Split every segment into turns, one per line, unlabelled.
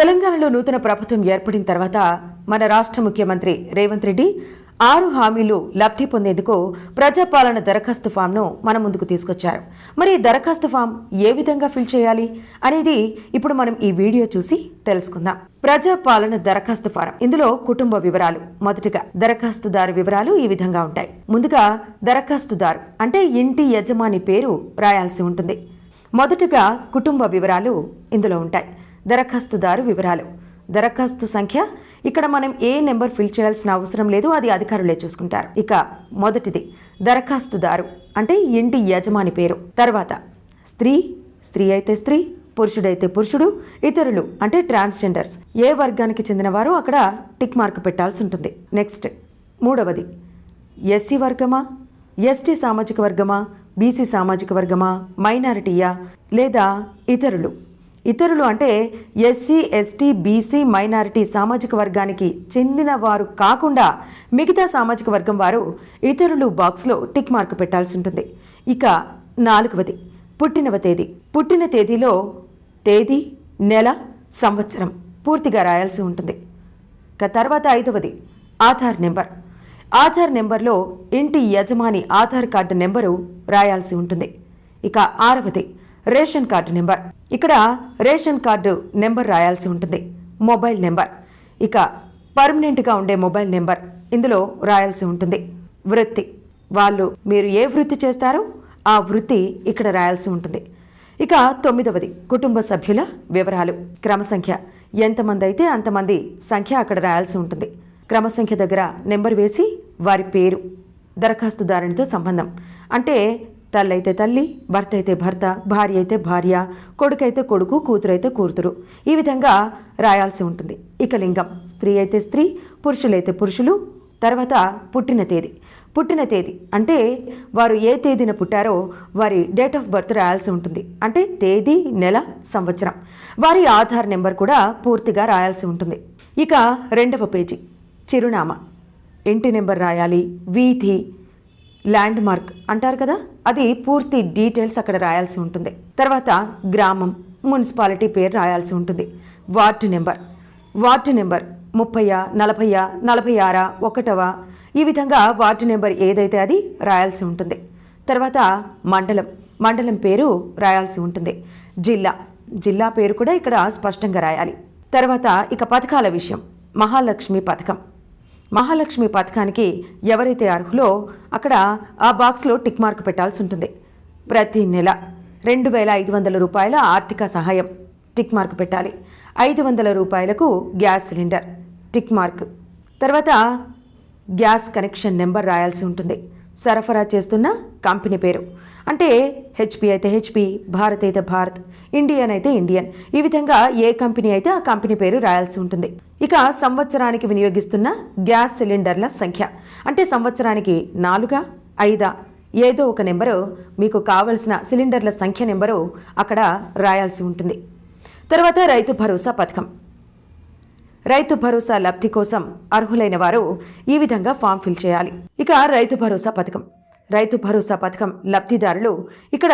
తెలంగాణలో నూతన ప్రభుత్వం ఏర్పడిన తర్వాత మన రాష్ట్ర ముఖ్యమంత్రి రేవంత్ రెడ్డి ఆరు హామీలు లబ్ధి పొందేందుకు ప్రజాపాలన దరఖాస్తు ఫామ్ను మన ముందుకు తీసుకొచ్చారు. మరి దరఖాస్తు ఫామ్ ఏ విధంగా ఫిల్ చేయాలి అనేది ఇప్పుడు మనం ఈ వీడియో చూసి తెలుసుకుందాం. ప్రజాపాలన దరఖాస్తు ఫారం. ఇందులో కుటుంబ వివరాలు మొదటగా దరఖాస్తుదారు వివరాలు ఈ విధంగా ఉంటాయి. ముందుగా దరఖాస్తుదారు అంటే ఇంటి యజమాని పేరు రాయాల్సి ఉంటుంది. మొదటగా కుటుంబ వివరాలు ఇందులో ఉంటాయి. దరఖాస్తుదారు వివరాలు. దరఖాస్తు సంఖ్య ఇక్కడ మనం ఏ నెంబర్ ఫిల్ చేయాల్సిన అవసరం లేదు అది అధికారులే చూసుకుంటారు. ఇక మొదటిది దరఖాస్తుదారు అంటే ఇంటి యజమాని పేరు. తర్వాత స్త్రీ స్త్రీ అయితే స్త్రీ పురుషుడైతే పురుషుడు ఇతరులు అంటే ట్రాన్స్జెండర్స్. ఏ వర్గానికి చెందినవారు అక్కడ టిక్ మార్క్ పెట్టాల్సి ఉంటుంది. నెక్స్ట్ మూడవది ఎస్సీ వర్గమా ఎస్టీ సామాజిక వర్గమా బీసీ సామాజిక వర్గమా మైనారిటీయా లేదా ఇతరులు? ఇతరులు అంటే ఎస్సీ ఎస్టీ బీసీ మైనారిటీ సామాజిక వర్గానికి చెందిన వారు కాకుండా మిగతా సామాజిక వర్గం వారు ఇతరులు బాక్స్లో టిక్ మార్క్ పెట్టాల్సి ఉంటుంది. ఇక నాలుగవది పుట్టినవ తేదీ. పుట్టిన తేదీలో తేదీ నెల సంవత్సరం పూర్తిగా రాయాల్సి ఉంటుంది. ఇక తర్వాత ఐదవది ఆధార్ నెంబర్. ఆధార్ నెంబర్లో ఇంటి యజమాని ఆధార్ కార్డు నెంబరు రాయాల్సి ఉంటుంది. ఇక ఆరవది రేషన్ కార్డు నెంబర్. ఇక్కడ రేషన్ కార్డు నెంబర్ రాయాల్సి ఉంటుంది. Mobile number. ఇక పర్మనెంట్గా ఉండే మొబైల్ నెంబర్ ఇందులో రాయాల్సి ఉంటుంది. వృత్తి. వాళ్ళు మీరు ఏ వృత్తి చేస్తారో ఆ వృత్తి ఇక్కడ రాయాల్సి ఉంటుంది. ఇక తొమ్మిదవది కుటుంబ సభ్యుల వివరాలు. క్రమ సంఖ్య. ఎంతమంది అయితే అంతమంది సంఖ్య అక్కడ రాయాల్సి ఉంటుంది. క్రమ సంఖ్య దగ్గర నెంబర్ వేసి వారి పేరు దరఖాస్తుదారునితో సంబంధం. అంటే తల్లైతే తల్లి భర్త అయితే భర్త భార్య అయితే భార్య కొడుకైతే కొడుకు కూతురైతే కూతురు. ఈ విధంగా రాయాల్సి ఉంటుంది. ఇక లింగం. స్త్రీ అయితే స్త్రీ పురుషులైతే పురుషులు. తర్వాత పుట్టిన తేదీ. పుట్టిన తేదీ అంటే వారు ఏ తేదీన పుట్టారో వారి డేట్ ఆఫ్ బర్త్ రాయాల్సి ఉంటుంది. అంటే తేదీ నెల సంవత్సరం. వారి ఆధార్ నెంబర్ కూడా పూర్తిగా రాయాల్సి ఉంటుంది. ఇక రెండవ పేజీ. చిరునామా. ఇంటి నెంబర్ రాయాలి. వీధి. ల్యాండ్ మార్క్ అంటారు కదా? అది పూర్తి డీటెయిల్స్ అక్కడ రాయాల్సి ఉంటుంది. తర్వాత గ్రామం మున్సిపాలిటీ పేరు రాయాల్సి ఉంటుంది. Ward number. వార్డు నెంబర్ ముప్పయ్యా నలభయ్యా నలభై ఆరా ఒకటవ? ఈ విధంగా వార్డు నెంబర్ ఏదైతే అది రాయాల్సి ఉంటుంది. తర్వాత మండలం. మండలం పేరు రాయాల్సి ఉంటుంది. జిల్లా. జిల్లా పేరు కూడా ఇక్కడ స్పష్టంగా రాయాలి. తర్వాత ఇక పథకాల విషయం. మహాలక్ష్మి పథకం. మహాలక్ష్మి పథకానికి ఎవరైతే అర్హులో అక్కడ ఆ బాక్స్లో టిక్ మార్క్ పెట్టాల్సి ఉంటుంది. ప్రతి నెల రెండు వేల ఐదు వందల రూపాయల ఆర్థిక సహాయం టిక్ మార్క్ పెట్టాలి. ఐదు వందల రూపాయలకు గ్యాస్ సిలిండర్ టిక్ మార్క్. తర్వాత గ్యాస్ కనెక్షన్ నెంబర్ రాయాల్సి ఉంటుంది. సరఫరా చేస్తున్న కంపెనీ పేరు. అంటే హెచ్పి అయితే హెచ్పి భారత్ అయితే భారత్ ఇండియన్ అయితే ఇండియన్. ఈ విధంగా ఏ కంపెనీ అయితే ఆ కంపెనీ పేరు రాయాల్సి ఉంటుంది. ఇక సంవత్సరానికి వినియోగిస్తున్న గ్యాస్ సిలిండర్ల సంఖ్య. అంటే సంవత్సరానికి నాలుగా ఐదా ఏదో ఒక నెంబరు మీకు కావలసిన సిలిండర్ల సంఖ్య నెంబరు అక్కడ రాయాల్సి ఉంటుంది. తర్వాత రైతు భరోసా పథకం. రైతు భరోసా లబ్ధి కోసం అర్హులైన వారు ఈ విధంగా ఫామ్ ఫిల్ చేయాలి. ఇక రైతు భరోసా పథకం. రైతు భరోసా పథకం లబ్ధిదారులు ఇక్కడ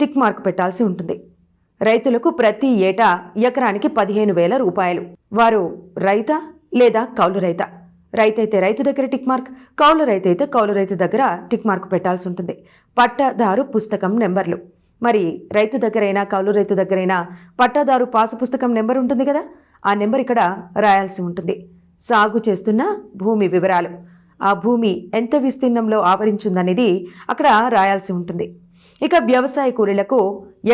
టిక్ మార్క్ పెట్టాల్సి ఉంటుంది. రైతులకు ప్రతి ఏటా ఎకరానికి పదిహేను వేల రూపాయలు. వారు రైత లేదా కౌలు రైత. రైతైతే రైతు దగ్గర టిక్ మార్క్ కౌలు రైతు అయితే కౌలు రైతు దగ్గర టిక్ మార్క్ పెట్టాల్సి ఉంటుంది. పట్టాదారు పుస్తకం నెంబర్లు. మరి రైతు దగ్గరైనా కౌలు రైతు దగ్గరైనా పట్టాదారు పాసు పుస్తకం నెంబర్ ఉంటుంది కదా? ఆ నెంబర్ ఇక్కడ రాయాల్సి ఉంటుంది. సాగు చేస్తున్న భూమి వివరాలు. ఆ భూమి ఎంత విస్తీర్ణంలో ఆవరించిందనేది అక్కడ రాయాల్సి ఉంటుంది. ఇక వ్యవసాయ కూలీలకు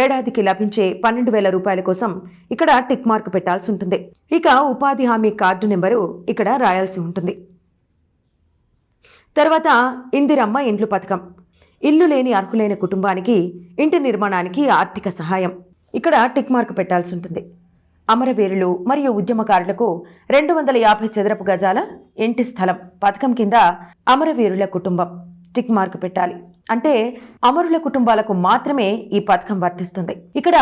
ఏడాదికి లభించే పన్నెండు వేల రూపాయల కోసం ఇక్కడ టిక్ మార్క్ పెట్టాల్సి ఉంటుంది. ఇక ఉపాధి హామీ కార్డు నెంబరు ఇక్కడ రాయాల్సి ఉంటుంది. తర్వాత ఇందిరమ్మ ఇండ్లు పథకం. ఇల్లు లేని అర్హులైన కుటుంబానికి ఇంటి నిర్మాణానికి ఆర్థిక సహాయం. ఇక్కడ టిక్ మార్క్ పెట్టాల్సి ఉంటుంది. అమరవీరులు మరియు ఉద్యమకారులకు రెండు వందల యాభై చదరపు గజాల ఇంటి స్థలం పథకం కింద అమరవీరుల కుటుంబం టిక్ మార్క్ పెట్టాలి. అంటే అమరుల కుటుంబాలకు మాత్రమే ఈ పథకం వర్తిస్తుంది. ఇక్కడ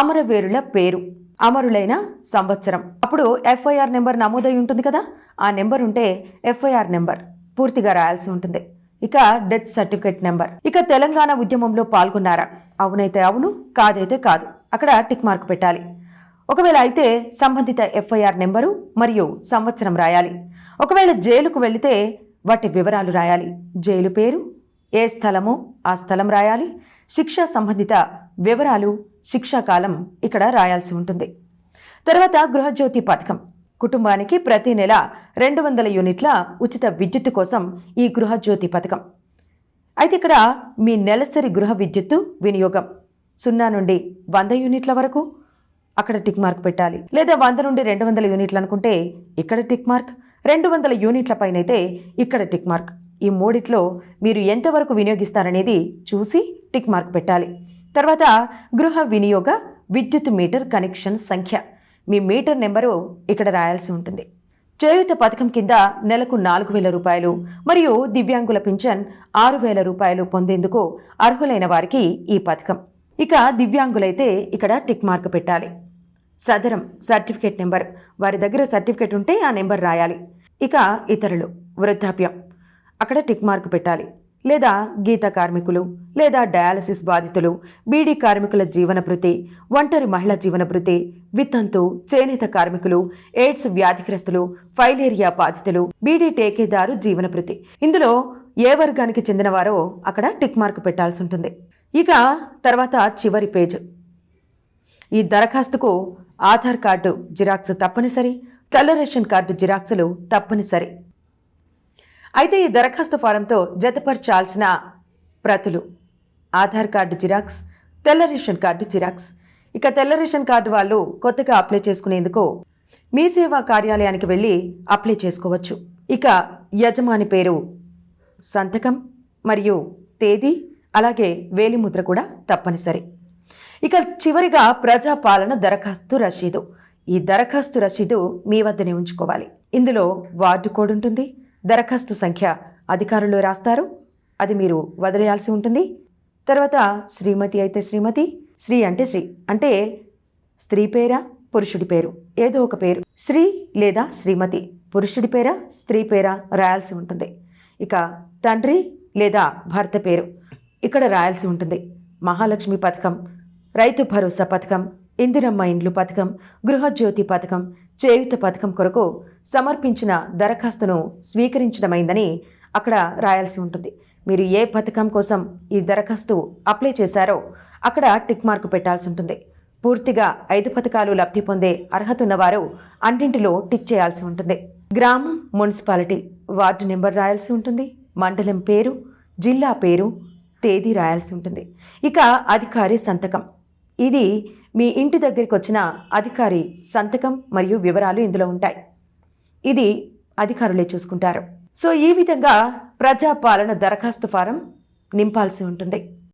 అమరవీరుల పేరు అమరులైన సంవత్సరం. అప్పుడు ఎఫ్ఐఆర్ నెంబర్ నమోదై ఉంటుంది కదా? ఆ నెంబర్ ఉంటే ఎఫ్ఐఆర్ నెంబర్ పూర్తిగా రాయాల్సి ఉంటుంది. ఇక డెత్ సర్టిఫికెట్ నెంబర్. ఇక తెలంగాణ ఉద్యమంలో పాల్గొన్నారా? అవునైతే అవును కాదైతే కాదు. అక్కడ టిక్ మార్క్ పెట్టాలి. ఒకవేళ అయితే సంబంధిత ఎఫ్ఐఆర్ నెంబరు మరియు సంవత్సరం రాయాలి. ఒకవేళ జైలుకు వెళితే వాటి వివరాలు రాయాలి. జైలు పేరు ఏ స్థలమో ఆ స్థలం రాయాలి. శిక్ష సంబంధిత వివరాలు శిక్షాకాలం ఇక్కడ రాయాల్సి ఉంటుంది. తర్వాత గృహజ్యోతి పథకం. కుటుంబానికి ప్రతి నెల రెండు వందల యూనిట్ల ఉచిత విద్యుత్తు కోసం ఈ గృహజ్యోతి పథకం. అయితే ఇక్కడ మీ నెలసరి గృహ విద్యుత్తు వినియోగం. సున్నా నుండి వంద యూనిట్ల వరకు అక్కడ టిక్ మార్క్ పెట్టాలి. లేదా వంద నుండి రెండు వందల యూనిట్లు అనుకుంటే ఇక్కడ టిక్ మార్క్ రెండు వందల యూనిట్ల పైన అయితే ఇక్కడ టిక్ మార్క్. ఈ మూడిట్లో మీరు ఎంతవరకు వినియోగిస్తారనేది చూసి టిక్ మార్క్ పెట్టాలి. తర్వాత గృహ వినియోగ విద్యుత్ మీటర్ కనెక్షన్ సంఖ్య. మీ మీటర్ నెంబరు ఇక్కడ రాయాల్సి ఉంటుంది. చేయూత పథకం కింద నెలకు నాలుగు వేల రూపాయలు మరియు దివ్యాంగుల పింఛన్ ఆరు వేల రూపాయలు పొందేందుకు అర్హులైన వారికి ఈ పథకం. ఇక దివ్యాంగులైతే ఇక్కడ టిక్ మార్క్ పెట్టాలి. Sadarem certificate number. వారి దగ్గర సర్టిఫికేట్ ఉంటే ఆ నెంబర్ రాయాలి. ఇక ఇతరులు వృద్ధాప్యం. అక్కడ టిక్ మార్క్ పెట్టాలి. లేదా గీత కార్మికులు లేదా డయాలసిస్ బాధితులు బీడీ కార్మికుల జీవన భృతి ఒంటరి మహిళా జీవన భృతి విత్తంతు చేనేత కార్మికులు ఎయిడ్స్ వ్యాధిగ్రస్తులు ఫైలేరియా బాధితులు బీడీ టేకేదారు జీవన భృతి ఇందులో ఏ వర్గానికి చెందినవారో అక్కడ టిక్ మార్క్ పెట్టాల్సి ఉంటుంది. ఇక తర్వాత చివరి పేజ్. ఈ దరఖాస్తుకు ఆధార్ కార్డు జిరాక్స్ తప్పనిసరి తెల్ల రేషన్ కార్డు జిరాక్సులు తప్పనిసరి. అయితే ఈ దరఖాస్తు ఫారంతో జతపరచాల్సిన ప్రతులు ఆధార్ కార్డు జిరాక్స్ తెల్ల రేషన్ కార్డు జిరాక్స్. ఇక తెల్ల రేషన్ కార్డు వాళ్ళు కొత్తగా అప్లై చేసుకునేందుకు మీ సేవా కార్యాలయానికి వెళ్ళి అప్లై చేసుకోవచ్చు. ఇక యజమాని పేరు సంతకం మరియు తేదీ అలాగే వేలిముద్ర కూడా తప్పనిసరి. ఇక చివరిగా ప్రజాపాలన దరఖాస్తు రసీదు ఈ దరఖాస్తు రసీదు మీ వద్దనే ఉంచుకోవాలి. ఇందులో వార్డు కోడ్ ఉంటుంది దరఖాస్తు సంఖ్య అధికారులు రాస్తారు అది మీరు వదిలేయాల్సి ఉంటుంది. తర్వాత శ్రీమతి అయితే శ్రీమతి శ్రీ అంటే శ్రీ అంటే స్త్రీ పేరా పురుషుడి పేరు. ఏదో ఒక పేరు. శ్రీ లేదా శ్రీమతి పురుషుడి పేరా స్త్రీ పేరా రాయాల్సి ఉంటుంది. ఇక తండ్రి లేదా భర్త పేరు ఇక్కడ రాయాల్సి ఉంటుంది. మహాలక్ష్మి పథకం రైతు భరోసా పథకం ఇందిరమ్మ ఇండ్లు పథకం గృహజ్యోతి పథకం చేయుత పథకం కొరకు సమర్పించిన దరఖాస్తును స్వీకరించడమైందని అక్కడ రాయాల్సి ఉంటుంది. మీరు ఏ పథకం కోసం ఈ దరఖాస్తు అప్లై చేశారో అక్కడ టిక్ మార్క్ పెట్టాల్సి ఉంటుంది. పూర్తిగా ఐదు పథకాలు లబ్ధి పొందే అర్హత ఉన్నవారు అన్నింటిలో టిక్ చేయాల్సి ఉంటుంది. గ్రామం మున్సిపాలిటీ వార్డు నెంబర్ రాయాల్సి ఉంటుంది. మండలం పేరు జిల్లా పేరు తేదీ రాయాల్సి ఉంటుంది. ఇక అధికారి సంతకం. ఇది మీ ఇంటి దగ్గరికి వచ్చిన అధికారి సంతకం మరియు వివరాలు ఇందులో ఉంటాయి. ఇది అధికారులే చూసుకుంటారు. సో ఈ విధంగా ప్రజాపాలన దరఖాస్తు ఫారం నింపాల్సి ఉంటుంది.